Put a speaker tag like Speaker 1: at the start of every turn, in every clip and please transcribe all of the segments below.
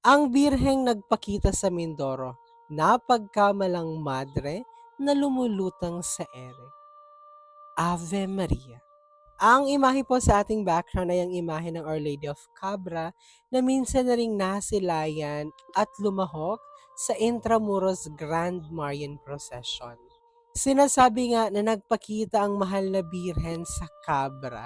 Speaker 1: Ang birheng nagpakita sa Mindoro, napagkamalang madre na lumulutang sa ere. Ave Maria. Ang imahe po sa ating background ay ang imahe ng Our Lady of Cabra na minsan na ring nasilayan at lumahok sa Intramuros Grand Marian Procession. Sinasabi nga na nagpakita ang mahal na birhen sa Cabra.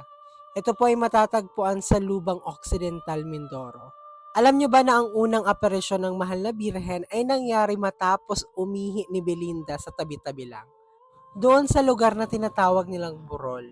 Speaker 1: Ito po ay matatagpuan sa Lubang Occidental, Mindoro. Alam nyo ba na ang unang aparisyon ng mahal na birhen ay nangyari matapos umihi ni Belinda sa tabi-tabi lang? Doon sa lugar na tinatawag nilang Burol.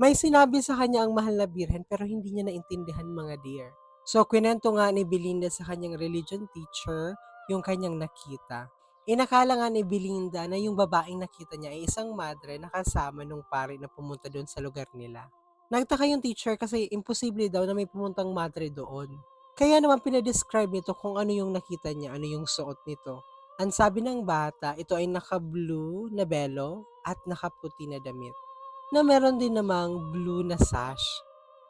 Speaker 1: May sinabi sa kanya ang mahal na birhen pero hindi niya naintindihan mga dear. So, kwento nga ni Belinda sa kanyang religion teacher yung kanyang nakita. Inakala nga ni Belinda na yung babaeng nakita niya ay isang madre na kasama nung pare na pumunta doon sa lugar nila. Nagtaka yung teacher kasi imposible daw na may pumuntang madre doon. Kaya naman pinadescribe nito kung ano yung nakita niya, ano yung suot nito. Ang sabi ng bata, ito ay naka-blue na belo at nakaputi na damit na meron din namang blue na sash.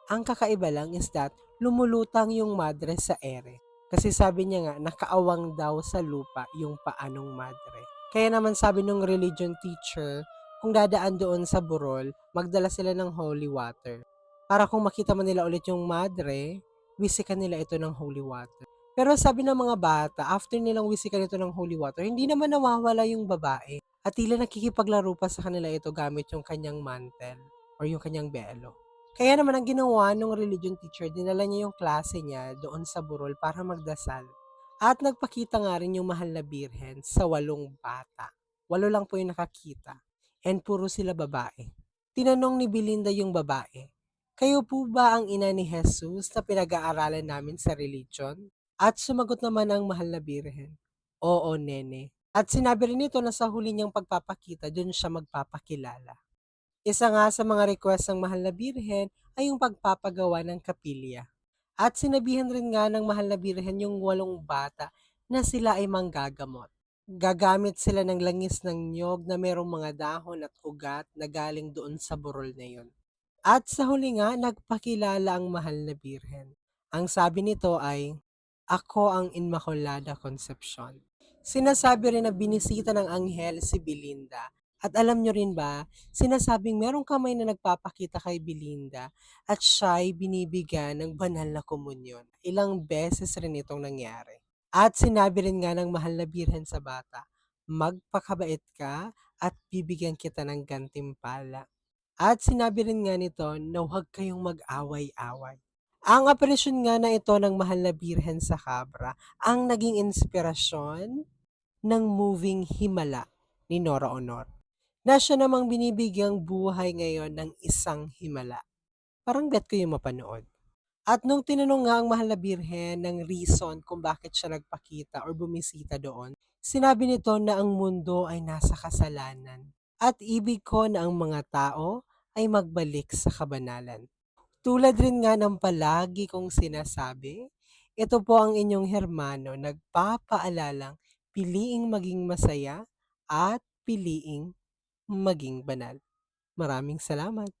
Speaker 1: Ang kakaiba lang is that lumulutang yung madre sa ere. Kasi sabi niya nga, nakaawang daw sa lupa yung paanong madre. Kaya naman sabi ng religion teacher, kung dadaan doon sa burol, magdala sila ng holy water. Para kung makita man nila ulit yung madre, wisikan nila ito ng holy water. Pero sabi ng mga bata, after nilang wisikan ito ng holy water, hindi naman nawawala yung babae. At tila nakikipaglaro pa sa kanila ito gamit yung kanyang mantle or yung kanyang belo. Kaya naman ang ginawa ng religion teacher, dinala niya yung klase niya doon sa burol para magdasal. At nagpakita nga rin yung mahal na birhen sa walong bata. Walo lang po yung nakakita. And puro sila babae. Tinanong ni Belinda yung babae, Kayo po ba ang ina ni Jesus na pinag-aaralan namin sa religion? At sumagot naman ang mahal na birhen, Oo, nene. At sinabi rin nito na sa huli niyang pagpapakita, doon siya magpapakilala. Isa nga sa mga request ng mahal na birhen ay yung pagpapagawa ng kapilya. At sinabihan rin nga ng mahal na birhen yung walong bata na sila ay manggagamot. Gagamit sila ng langis ng nyog na merong mga dahon at ugat na galing doon sa burol na yun. At sa huli nga, nagpakilala ang mahal na birhen. Ang sabi nito ay, Ako ang Inmaculada Concepcion. Sinasabi rin na binisita ng anghel si Belinda. At alam nyo rin ba, sinasabing merong kamay na nagpapakita kay Belinda at siya ay binibigyan ng banal na komunyon. Ilang beses rin itong nangyari. At sinabi rin nga ng mahal na birhen sa bata, magpakabait ka at bibigyan kita ng gantimpala. At sinabi rin nga nito na huwag kayong mag-away-away. Ang operasyon nga na ito ng mahal na birhen sa Cabra ang naging inspirasyon ng moving Himala ni Nora Honor na siya namang binibigyang buhay ngayon ng isang himala. Parang bet ko yung mapanood. At nung tinanong nga ang mahal na birhen ng reason kung bakit siya nagpakita or bumisita doon, sinabi nito na ang mundo ay nasa kasalanan. At ibig ko na ang mga tao ay magbalik sa kabanalan. Tulad rin nga ng palagi kong sinasabi, ito po ang inyong hermano nagpapaalalang piliing maging masaya at piliing maging banal. Maraming salamat.